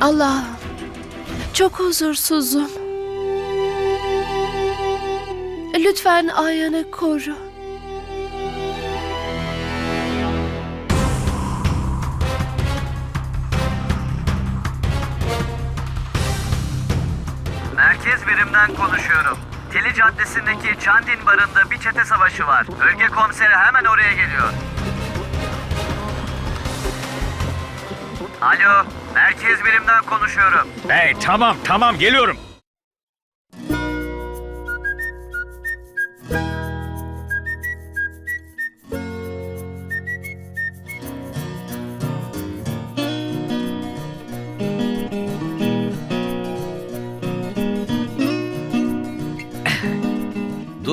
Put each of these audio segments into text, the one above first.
Allah, çok huzursuzum. Lütfen Ayhan'ı koru. Merkez birimden konuşuyorum. Teli Caddesi'ndeki Çandin Barı'nda bir çete savaşı var. Bölge komiseri hemen oraya geliyor. Alo, merkez birimden konuşuyorum. Hey tamam tamam geliyorum.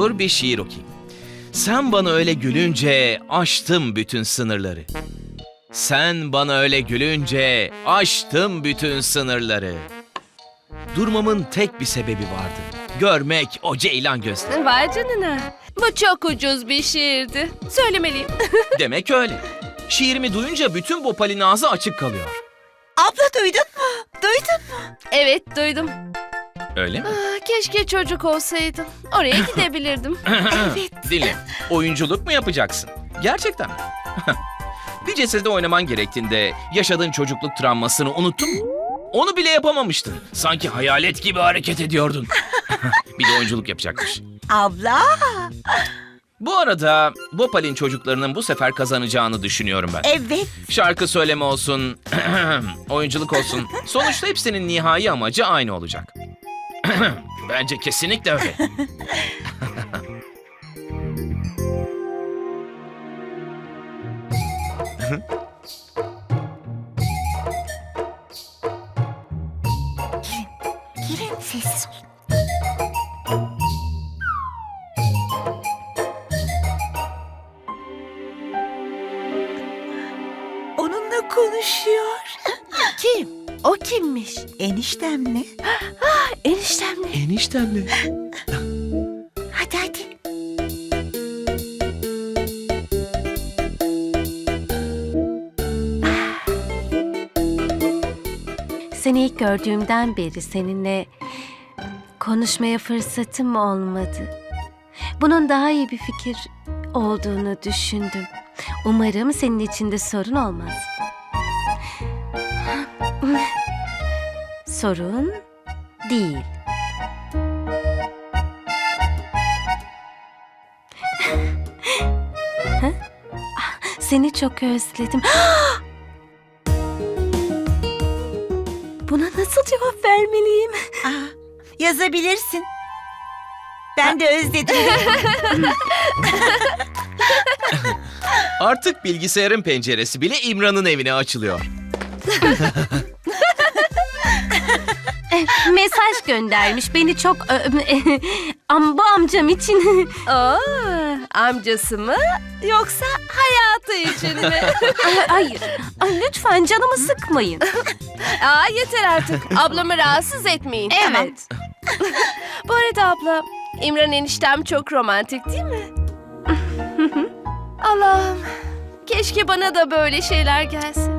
Dur bir şiir okuyayım. Sen bana öyle gülünce aştım bütün sınırları. Sen bana öyle gülünce aştım bütün sınırları. Durmamın tek bir sebebi vardı. Görmek o ceylan gözleri. Vay canına. Bu çok ucuz bir şiirdi. Söylemeliyim. Demek öyle. Şiirimi duyunca bütün Bopal'in ağzı açık kalıyor. Abla duydun mu? Duydun mu? evet, duydum. Öyle mi? Ah, Keşke çocuk olsaydım. Oraya gidebilirdim. Evet. Dinle. Oyunculuk mu yapacaksın? Gerçekten mi? bir cesede oynaman gerektiğinde yaşadığın çocukluk travmasını unuttun mu? Onu bile yapamamıştın. Sanki hayalet gibi hareket ediyordun. bir de oyunculuk yapacakmış. Abla. Bu arada Bopal'in çocuklarının bu sefer kazanacağını düşünüyorum ben. Evet. Şarkı söyleme olsun, oyunculuk olsun. Sonuçta hepsinin nihai amacı aynı olacak. Bence kesinlikle öyle. Girin sessiz. Onunla konuşuyor. Kim? O kimmiş? Eniştemle. Eniştemle. Eniştemle. Hadi hadi. Seni ilk gördüğümden beri seninle konuşmaya fırsatım olmadı. Bunun daha iyi bir fikir olduğunu düşündüm. Umarım senin için de sorun olmaz. Sorun değil. Seni çok özledim. Buna nasıl cevap vermeliyim? Aa, yazabilirsin. Ben de özledim. Artık bilgisayarın penceresi bile İmran'ın evine açılıyor. Mesaj göndermiş. Beni çok... Am bu amcam için. Oo, amcası mı yoksa hayatı için mi? Ay, Hayır. Ay, lütfen canımı sıkmayın. Aa, yeter artık. Ablamı rahatsız etmeyin. Evet. Bu arada abla, İmran eniştem çok romantik değil mi? Allah'ım, keşke bana da böyle şeyler gelsin.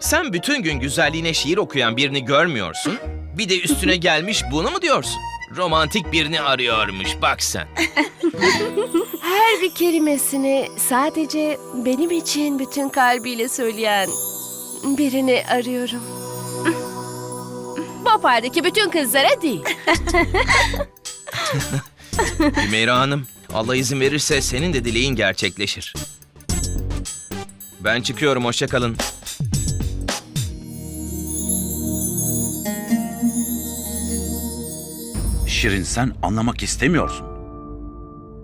Sen bütün gün güzelliğine şiir okuyan birini görmüyorsun. Bir de üstüne gelmiş bunu mu diyorsun? Romantik birini arıyormuş bak sen. Her bir kelimesini sadece benim için bütün kalbiyle söyleyen birini arıyorum. Bopal'deki bütün kızlara değil. Hümeyra Hanım, Allah izin verirse senin de dileğin gerçekleşir. Ben çıkıyorum, hoşça kalın. Şirin sen anlamak istemiyorsun.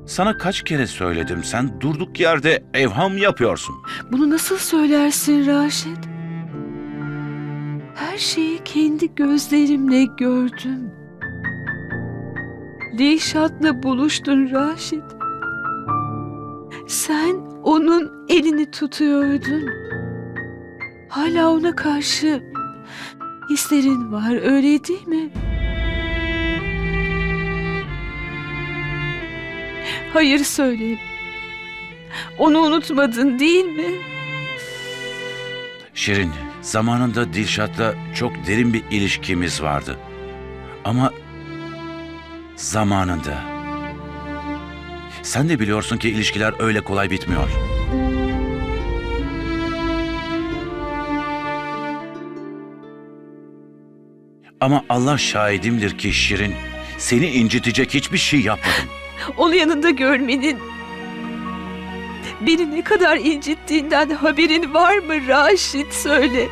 Sana kaç kere söyledim sen durduk yerde evham yapıyorsun. Bunu nasıl söylersin Raşit? Her şeyi kendi gözlerimle gördüm. Dilşat'la buluştun Raşit. Sen onun elini tutuyordun. Hala ona karşı hislerin var öyle değil mi? Hayır söyle. Onu unutmadın değil mi? Şirin, zamanında Dilşat'la çok derin bir ilişkimiz vardı. Ama zamanında. Sen de biliyorsun ki ilişkiler öyle kolay bitmiyor. Ama Allah şahidimdir ki Şirin, seni incitecek hiçbir şey yapmadım. Onu yanında görmenin beni ne kadar incittiğinden haberin var mı Raşit söyle.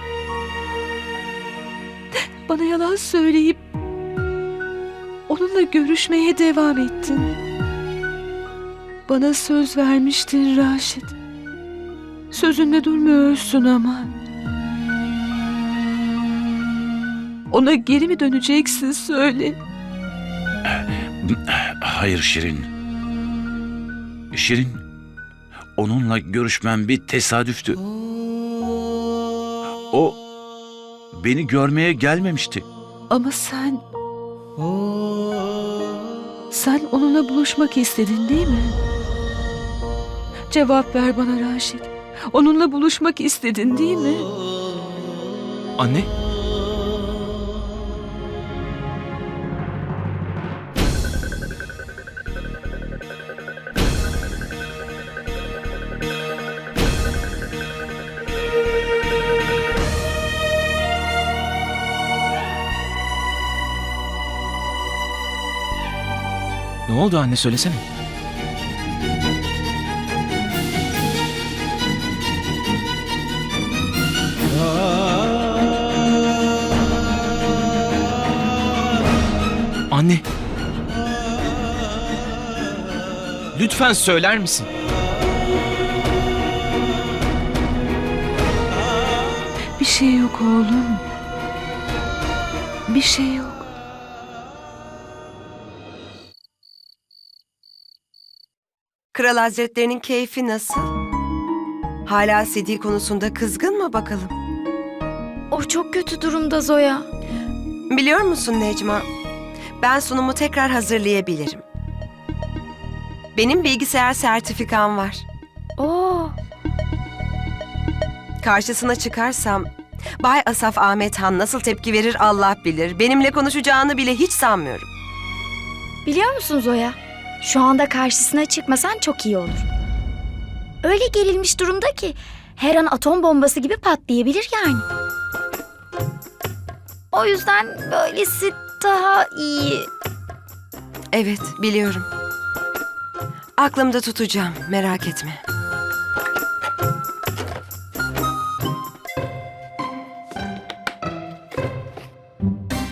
Bana yalan söyleyip onunla görüşmeye devam ettin. Bana söz vermiştin Raşit. Sözünde durmuyorsun ama. Ona geri mi döneceksin söyle. Hayır Şirin. Şirin, onunla görüşmem bir tesadüftü. O beni görmeye gelmemişti. Ama sen... Sen onunla buluşmak istedin değil mi? Cevap ver bana Raşit. Onunla buluşmak istedin değil mi? Anne? Oldu anne söylesene. Anne. Lütfen söyler misin? Bir şey yok oğlum. Bir şey yok. Kral Hazretlerinin keyfi nasıl? Hala CD konusunda kızgın mı bakalım? O çok kötü durumda Zoya. Biliyor musun Necma? Ben sunumu tekrar hazırlayabilirim. Benim bilgisayar sertifikam var. Oo, Karşısına çıkarsam Bay Asaf Ahmet Han nasıl tepki verir Allah bilir. Benimle konuşacağını bile hiç sanmıyorum. biliyor musun Zoya? Şu anda karşısına çıkmasan çok iyi olur. Öyle gerilmiş durumda ki her an atom bombası gibi patlayabilir yani. O yüzden böylesi daha iyi. Evet, biliyorum. Aklımda tutacağım, merak etme.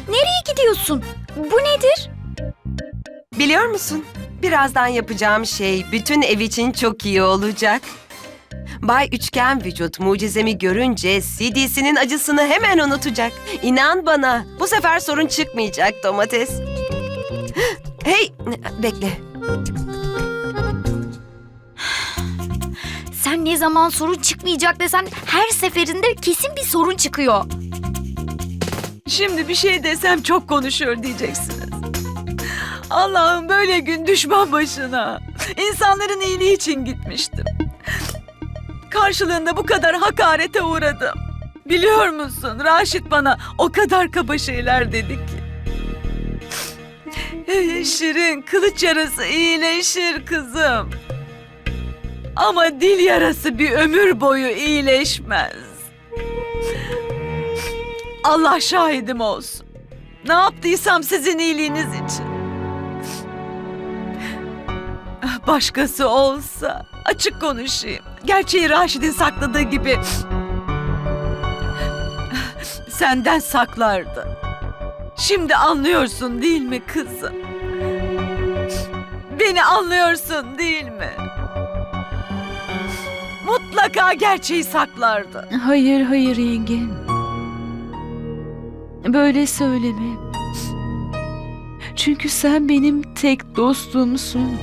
Nereye gidiyorsun? Bu nedir? Biliyor musun? Birazdan yapacağım şey bütün ev için çok iyi olacak. Bay Üçgen Vücut mucizemi görünce CD'sinin acısını hemen unutacak. İnan bana, bu sefer sorun çıkmayacak domates. Hey, bekle. Sen ne zaman sorun çıkmayacak desen her seferinde kesin bir sorun çıkıyor. Şimdi bir şey desem çok konuşuyor diyeceksiniz. Allah'ım böyle gün düşman başına. İnsanların iyiliği için gitmiştim. Karşılığında bu kadar hakarete uğradım. Biliyor musun Raşit bana o kadar kaba şeyler dedi ki. Şirin kılıç yarası iyileşir kızım. Ama dil yarası bir ömür boyu iyileşmez. Allah şahidim olsun. Ne yaptıysam sizin iyiliğiniz için. Başkası olsa açık konuşayım. Gerçeği Raşid'in sakladığı gibi senden saklardı. Şimdi anlıyorsun değil mi kızım? Beni anlıyorsun değil mi? Mutlaka gerçeği saklardı. Hayır hayır yenge. Böyle söyleme. Çünkü sen benim tek dostumsun.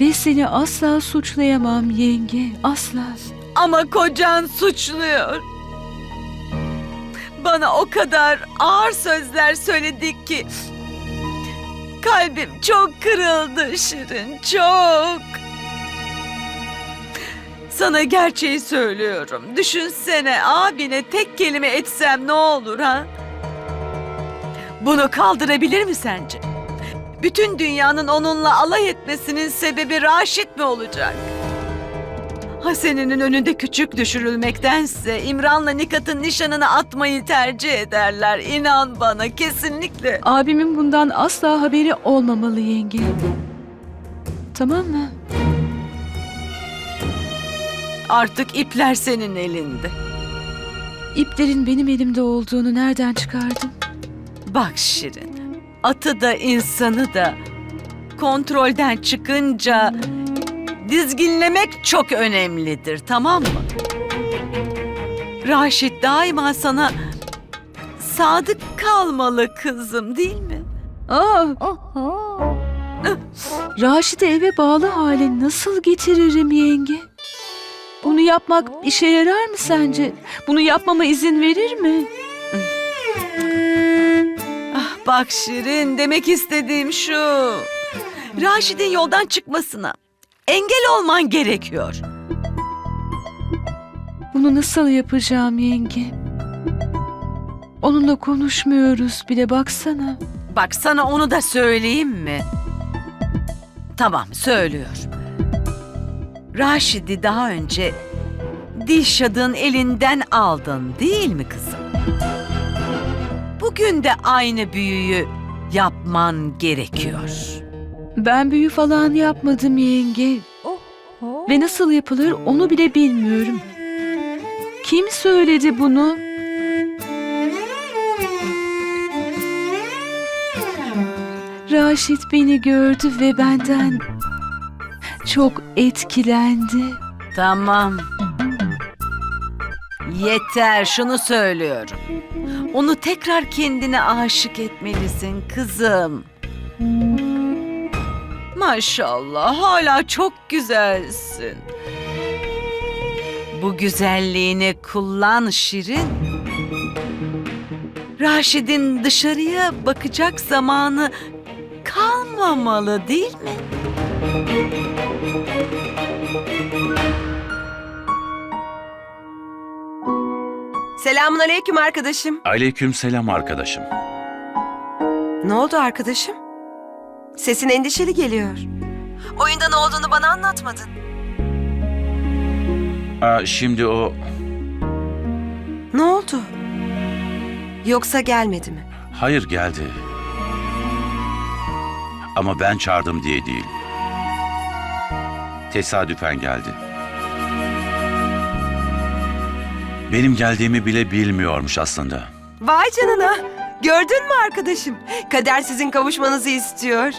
Ve seni asla suçlayamam yenge. Asla. Ama kocan suçluyor. Bana o kadar ağır sözler söyledik ki Kalbim çok kırıldı Şirin, çok. Sana gerçeği söylüyorum. Düşünsene abine tek kelime etsem ne olur ha? Bunu kaldırabilir mi sence? Bütün dünyanın onunla alay etmesinin sebebi Raşit mi olacak? Hasene'nin önünde küçük düşürülmektense İmran'la Nikat'ın nişanını atmayı tercih ederler. İnan bana kesinlikle. Abimin bundan asla haberi olmamalı yenge. Tamam mı? Artık ipler senin elinde. İplerin benim elimde olduğunu nereden çıkardın? Bak Şirin, atı da insanı da kontrolden çıkınca dizginlemek çok önemlidir, tamam mı? Raşit daima sana sadık kalmalı kızım değil mi? Aa, Raşit'i eve bağlı hale nasıl getiririm yenge? Bunu yapmak işe yarar mı sence? Bunu yapmama izin verir mi? Bak Şirin, demek istediğim şu. Raşit'in yoldan çıkmasına engel olman gerekiyor. Bunu nasıl yapacağım yenge? Onunla konuşmuyoruz bile baksana. Bak sana onu da söyleyeyim mi? Tamam söylüyorum. Raşid'i daha önce Dilşad'ın elinden aldın değil mi kızım? Bugün de aynı büyüyü yapman gerekiyor. Ben büyü falan yapmadım yenge. Ve nasıl yapılır onu bile bilmiyorum. Kim söyledi bunu? Raşit beni gördü ve benden çok etkilendi. Tamam. Yeter şunu söylüyorum. Onu tekrar kendine aşık etmelisin kızım. Maşallah hala çok güzelsin. Bu güzelliğini kullan Şirin. Raşid'in dışarıya bakacak zamanı kalmamalı değil mi? Selamun aleyküm arkadaşım. Aleyküm selam arkadaşım. Ne oldu arkadaşım? Sesin endişeli geliyor. Oyunda ne olduğunu bana anlatmadın. Aa, şimdi o Ne oldu? Yoksa gelmedi mi? hayır geldi. Ama ben çağırdım diye değil. Tesadüfen geldi. Benim geldiğimi bile bilmiyormuş aslında. Vay canına. Gördün mü arkadaşım? Kader sizin kavuşmanızı istiyor.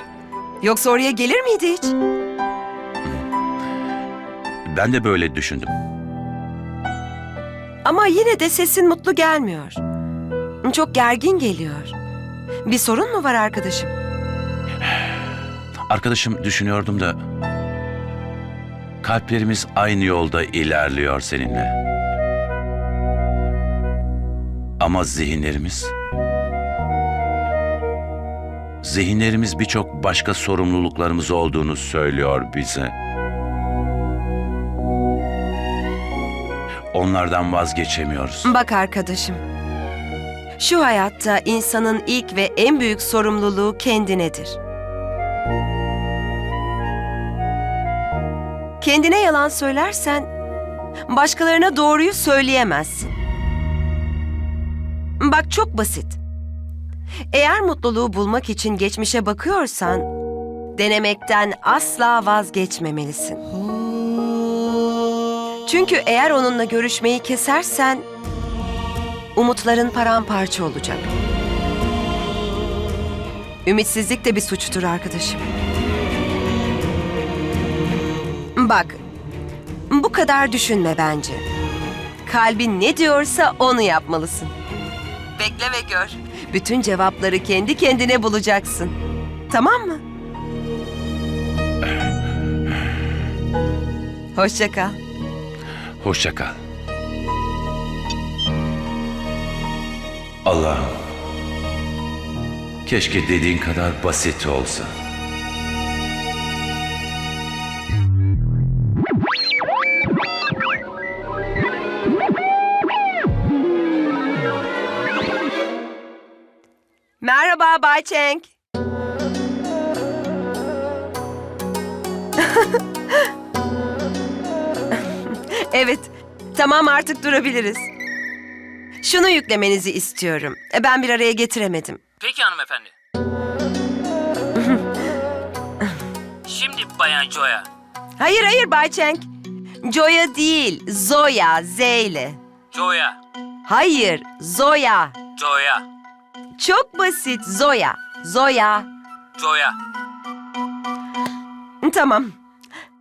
Yoksa oraya gelir miydi hiç? Ben de böyle düşündüm. Ama yine de sesin mutlu gelmiyor. Çok gergin geliyor. Bir sorun mu var arkadaşım? Arkadaşım düşünüyordum da kalplerimiz aynı yolda ilerliyor seninle. Ama zihinlerimiz zihinlerimiz birçok başka sorumluluklarımız olduğunu söylüyor bize. Onlardan vazgeçemiyoruz. Bak arkadaşım. Şu hayatta insanın ilk ve en büyük sorumluluğu kendinedir. Kendine yalan söylersen başkalarına doğruyu söyleyemezsin. Bak çok basit. Eğer mutluluğu bulmak için geçmişe bakıyorsan denemekten asla vazgeçmemelisin. Çünkü eğer onunla görüşmeyi kesersen umutların paramparça olacak. Ümitsizlik de bir suçtur arkadaşım. Bak, bu kadar düşünme bence. Kalbin ne diyorsa onu yapmalısın. Bekle ve gör. Bütün cevapları kendi kendine bulacaksın. Tamam mı? Hoşça kal. Hoşça kal. Allah'ım Keşke dediğin kadar basit olsa. Merhaba Bay Cheng. evet, tamam artık durabiliriz. Şunu yüklemenizi istiyorum. Ben bir araya getiremedim. Peki hanımefendi. Şimdi Bayan Joya. Hayır hayır Bay Cheng. Joya değil, Zoya, Z ile. Joya. Hayır, Zoya. Joya. Çok basit, Zoya. Zoya. Joya. Tamam.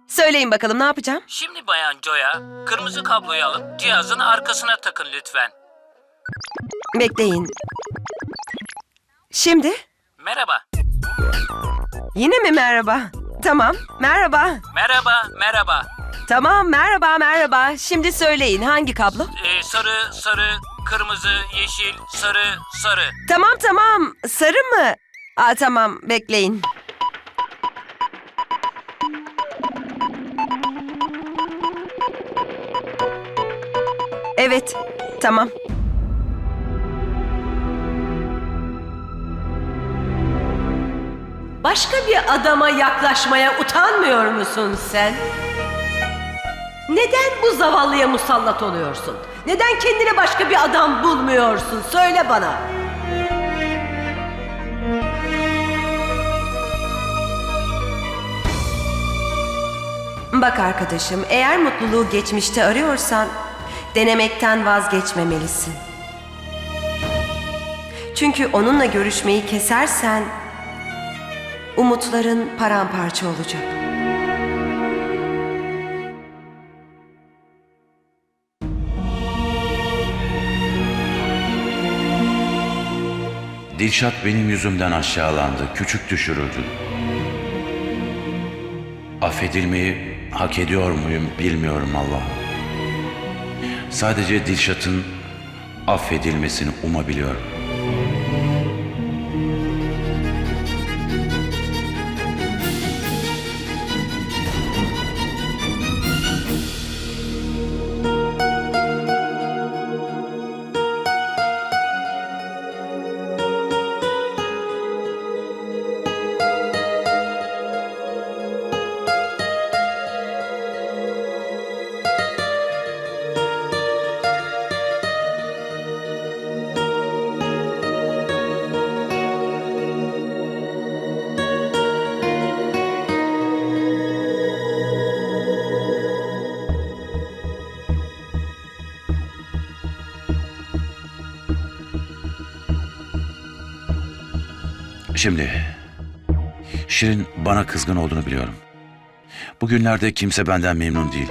Söyleyin bakalım ne yapacağım? Şimdi Bayan Joya, kırmızı kabloyu alıp cihazın arkasına takın lütfen. Bekleyin. Şimdi? Merhaba. Yine mi merhaba? Tamam, merhaba. Merhaba, merhaba. Tamam, merhaba, merhaba. Şimdi söyleyin hangi kablo? Ee, sarı, sarı, kırmızı, yeşil, sarı, sarı. Tamam, tamam. Sarı mı? Aa, tamam, bekleyin. Evet, tamam. Başka bir adama yaklaşmaya utanmıyor musun sen? Neden bu zavallıya musallat oluyorsun? Neden kendine başka bir adam bulmuyorsun? Söyle bana. Bak arkadaşım, eğer mutluluğu geçmişte arıyorsan denemekten vazgeçmemelisin. Çünkü onunla görüşmeyi kesersen umutların paramparça olacak. Dilşat benim yüzümden aşağılandı, küçük düşürüldü. Affedilmeyi hak ediyor muyum bilmiyorum Allah. Sadece Dilşat'ın affedilmesini umabiliyorum. Şimdi Şirin bana kızgın olduğunu biliyorum. Bugünlerde kimse benden memnun değil.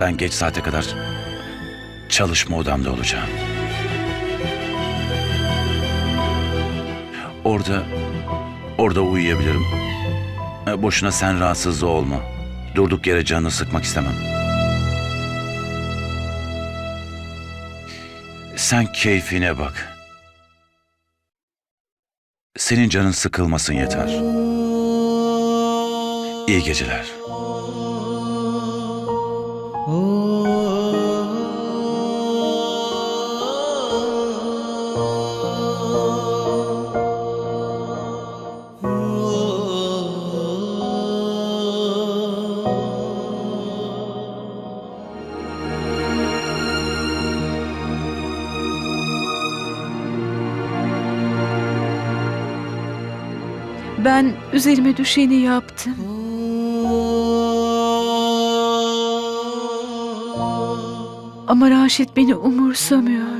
Ben geç saate kadar çalışma odamda olacağım. Orada orada uyuyabilirim. Boşuna sen rahatsız olma. Durduk yere canını sıkmak istemem. Sen keyfine bak. Senin canın sıkılmasın yeter. İyi geceler. Ben üzerime düşeni yaptım. Ama Raşit beni umursamıyor.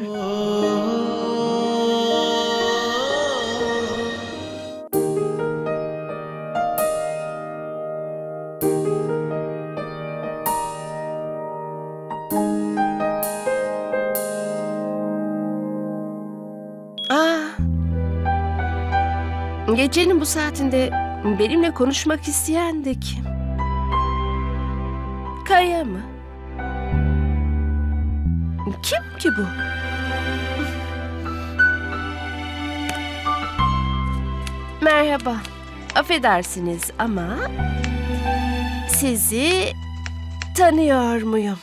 Gecenin bu saatinde benimle konuşmak isteyen de kim? Kaya mı? Kim ki bu? Merhaba. Affedersiniz ama sizi tanıyor muyum?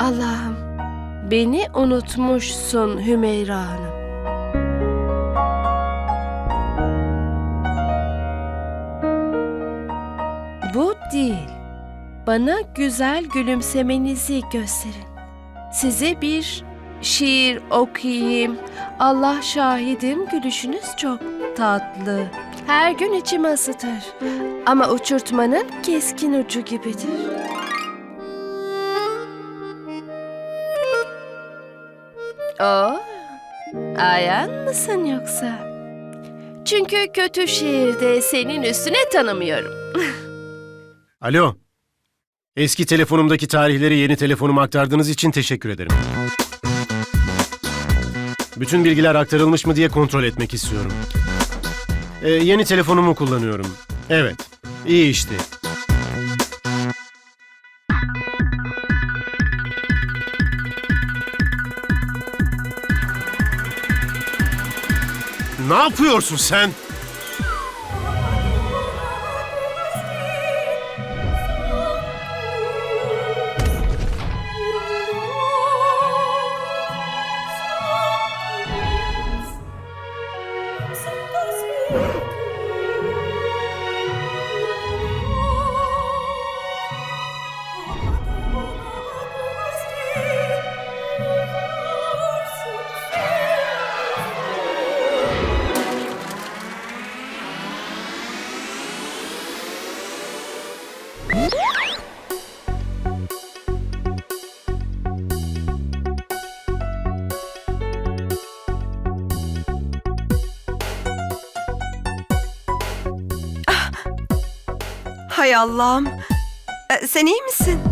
Allah'ım, beni unutmuşsun Hümeyra Hanım. Bana güzel gülümsemenizi gösterin. Size bir şiir okuyayım. Allah şahidim gülüşünüz çok tatlı. Her gün içimi ısıtır. Ama uçurtmanın keskin ucu gibidir. O, ayan mısın yoksa? Çünkü kötü şiirde senin üstüne tanımıyorum. Alo. Eski telefonumdaki tarihleri yeni telefonuma aktardığınız için teşekkür ederim. Bütün bilgiler aktarılmış mı diye kontrol etmek istiyorum. Ee, yeni telefonumu kullanıyorum. Evet. İyi işte. Ne yapıyorsun sen? Hay Allah'ım. Ee, sen iyi misin?